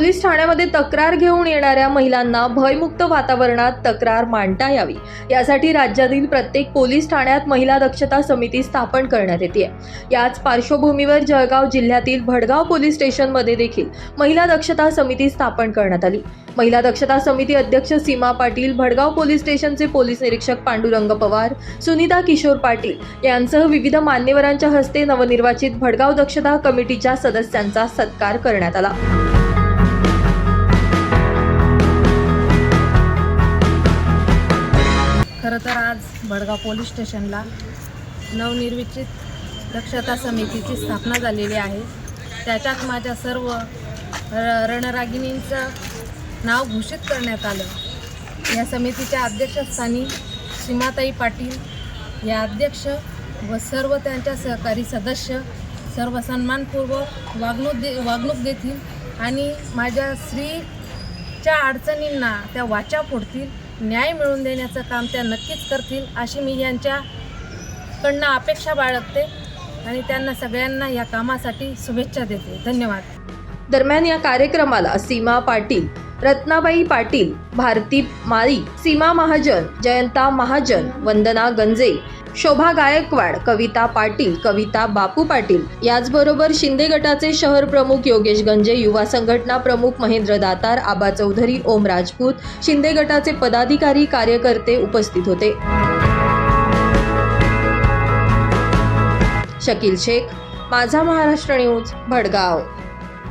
Police ठाण्यामध्ये तक्रार घेऊन येणाऱ्या महिलांना भयमुक्त वातावरणात तक्रार मांडता यावी. यासाठी राज्यातील प्रत्येक पोलीस ठाण्यात महिला दक्षता समिती स्थापन करण्यात येते. याच पार्श्वभूमीवर जळगाव जिल्ह्यातील भडगाव पोलीस स्टेशनमध्ये देखील महिला दक्षता समिती स्थापन करण्यात आली. महिला दक्षता समिती अध्यक्ष सीमा पाटील भडगाव पोलीस स्टेशनचे पोलीस निरीक्षक पांडुरंग पवार सुनीता किशोर पाटील यांसह विविध मान्यवरांच्या हस्ते नवनिर्वाचित भडगाव दक्षता कमिटीच्या सदस्यांचा सत्कार करण्यात आला. भडगाव पोलीस स्टेशनला नवनिर्विचित दक्षता समितीची स्थापना झालेली आहे. त्याच्यात माझ्या सर्व र रणरागिणींचं नाव घोषित करण्यात आलं. या समितीच्या अध्यक्षस्थानी सीमाताई पाटील या अध्यक्ष व सर्व त्यांच्या सहकारी सदस्य सर्व सन्मानपूर्वक वागणूक दे वागणूक देतील आणि माझ्या स्त्रीच्या अडचणींना त्या वाचा फोडतील. न्याय मिळवून देण्याचं काम त्या नक्कीच करतील अशी मी यांच्याकडनं अपेक्षा बाळगते आणि त्यांना सगळ्यांना या कामासाठी शुभेच्छा देते. धन्यवाद. दरम्यान या कार्यक्रमाला सीमा पाटील रत्नाबाई पाटील भारती माळी सीमा महाजन जयंता महाजन वंदना गंजे शोभा गायकवाड कविता पाटील कविता बापू पाटील याचबरोबर शिंदे गटाचे शहर प्रमुख योगेश गंजे युवा संघटना प्रमुख महेंद्र दातार आबा चौधरी ओम राजपूत शिंदे गटाचे पदाधिकारी कार्यकर्ते उपस्थित होते. शकील शेख माझा महाराष्ट्र न्यूज भडगाव.